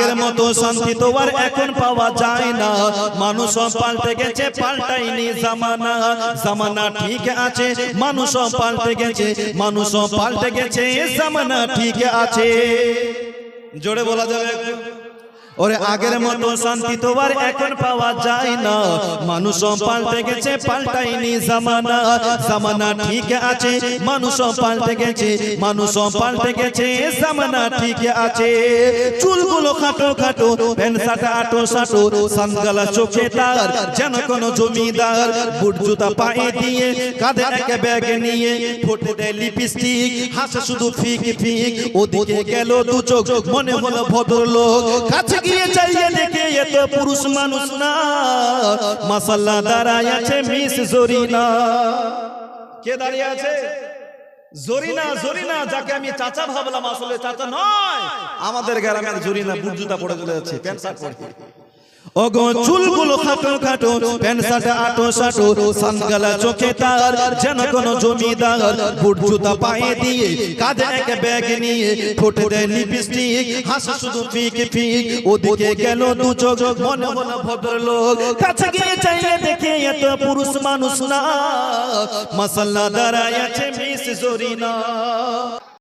আগের মতো শান্তি তো আর এখন পাওয়া যায় না। মানুষ পাল্টে গেছে পাল্টাইনি জামানা। জামানা। ঠিক আছে মানুষ পাল্টে গেছে মানুষ পাল্টে গেছে জামানা ঠিক আছে। জোরে বলা যাবে ওরে আগের মতো শান্তি তো আর এখন পাওয়া যায় না। মানুষ পাল্টে গেছে পাল্টাইনি জামানা। জামানা। ঠিক আছে মানুষ পাল্টে গেছে মানুষ পাল্টে গেছে জামানা ঠিক আছে। খাটো খাটো প্যান্ট শার্ট আটো সাটো, সানগালা চোখে তার, যেন কোন জমিদার বুট জুতা পায়ে দিয়ে কাঁধে এক ব্যাগ নিয়ে ফোটে দেয় লিপস্টিক, হাসে শুধু ফিক ফিক, ওদিকে গেল দু চোখ, মনে হলো ভদ্রলোক, কাছে গিয়ে চাইয়ে দেখে এ তো পুরুষ মানুষ না। মাসাল্লাহ দাঁড়ায় আছে মিস জরিনা। কে দাঁড়িয়ে আছে? জরিনা জরিনা যাকে আমি চাচা ভাবলাম আসলে চাচা নয়। আমাদের গ্রামের জরিনা বুট জুতা পড়ে চলে যাচ্ছে। প্যান্ট শার্ট পরে ওগো চুলগুলো খাটো খাটো, প্যান্ট শার্ট আটো সাটো সানগালা চোখে তার, যেন কোন জমিদার বুট জুতা পায়ে দিয়ে কাঁধে এক ব্যাগ নিয়ে ফোটে দেয় লিপস্টিক, হাসে শুধু ফিক ফিক, ওদিকে গেল দু চোখ, মনে মনে ভদ্রলোক, কাছে গিয়ে চাইলে দেখে এত পুরুষ মানুষ না। মাসাল্লা দাঁড়ায় আছে মিস জরিনা।